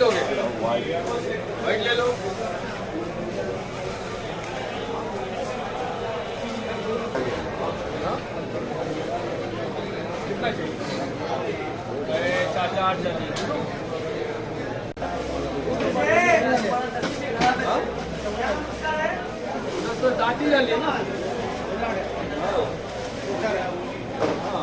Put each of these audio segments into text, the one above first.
White लोगे white ले low कितना चाहिए? अरे चार चार चाहिए। हाँ? तो दाटी झाली ना हाँ.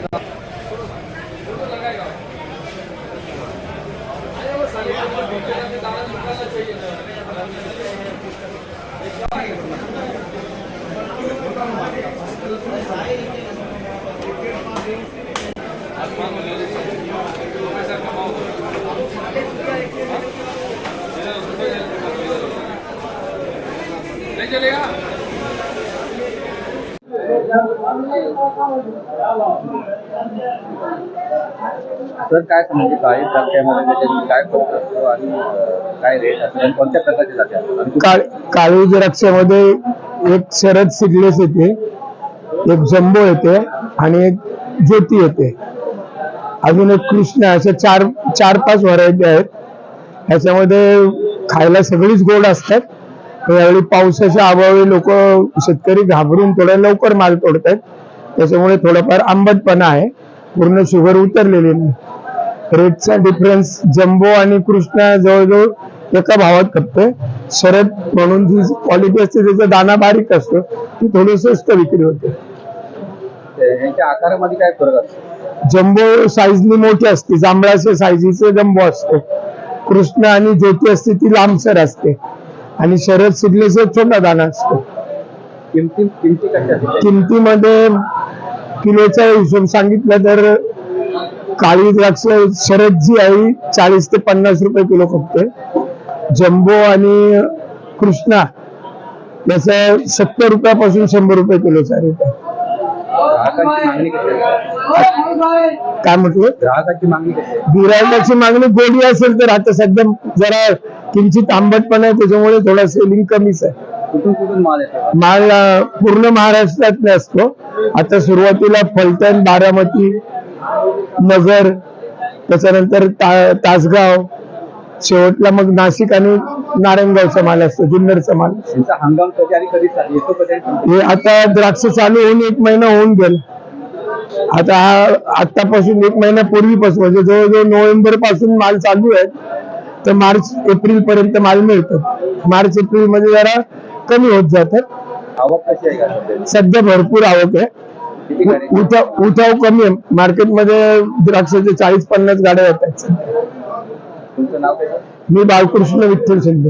चलेगा सर काय म्हणजे काही टक्क्यामध्ये त्याच्यात काय फरक असतो आणि काय रेट असतो? आणि कोणत्या प्रकारचे जाते आणि काळ काळी द्राक्षामध्ये एक शरद सिडलेस येते एक जम्बो येते आणि एक ज्योती येते. अजून एक कृष्ण अशा चार चार पाच व्हरायटी आहेत. ह्याच्यामध्ये खायला सगळीच गोड असतात. पण यावेळी पावसाच्या अभावी लोक शेतकरी घाबरून थोड्या लवकर माल तोडतात त्याच्यामुळे थोडाफार आंबटपणा आहे. पूर्ण शुगर उतरलेली नाही रेटचा डिफरन्स जम्बो आणि कृष्णा जवळजवळ एका भावात खपते शरद म्हणून जी क्वालिटी असते त्याचा दाना बारीक असतो ती थोडी स्वस्त विक्री होते. आकारामध्ये काय फरक असतो? जम्बो साईजनी मोठी असते जांभळाच्या साईजीचे जम्बो असते. कृष्ण आणि ज्योती असते ती लांबसर असते. आणि शरद सिडलेचा छोटा दाना असतो. किमती किमती किमतीमध्ये किलोचा हिशोब सांगितला तर काळी द्राक्ष शरद जी आहे चाळीस ते पन्नास रुपये किलो खपते. जम्बो आणि कृष्णा याचा सत्तर रुपयापासून शंभर रुपये किलोचा रेट आहे. काय म्हटलं? गिरायकाची मागणी गोडी असेल तर आता सध्या जरा किंचित आंबटपणा आहे त्याच्यामुळे थोडा सेलिंग कमीच आहे. कुठून कुठून माल येतो? माल अं, पूर्ण महाराष्ट्रात असतो. आता सुरुवातीला फलटण बारामती नगर त्याच्यानंतर ता- तासगाव शेवटला मग नाशिक आणि नारायणगावचा माल असतो जुन्नरचा माल. हंगाम कधी आणि कधी चालू येतो कधी आणि संपतो? हे आता द्राक्ष चालू होऊन एक महिना होऊन गेला. आता हा आतापासून एक महिना पूर्वीपासून म्हणजे जवळजवळ नोव्हेंबरपासून माल चालू आहे. तर मार्च एप्रिल पर्यंत माल मिळतो. मार्च एप्रिलमध्ये जरा कमी होत जातात. आवक कशी आहे का सध्या? भरपूर आवक आहे. उठाव उठाव कमी आहे. मार्केटमध्ये द्राक्षाचे चाळीस पन्नास गाड्या येतात? मी बालकृष्ण विठ्ठल शिंदे.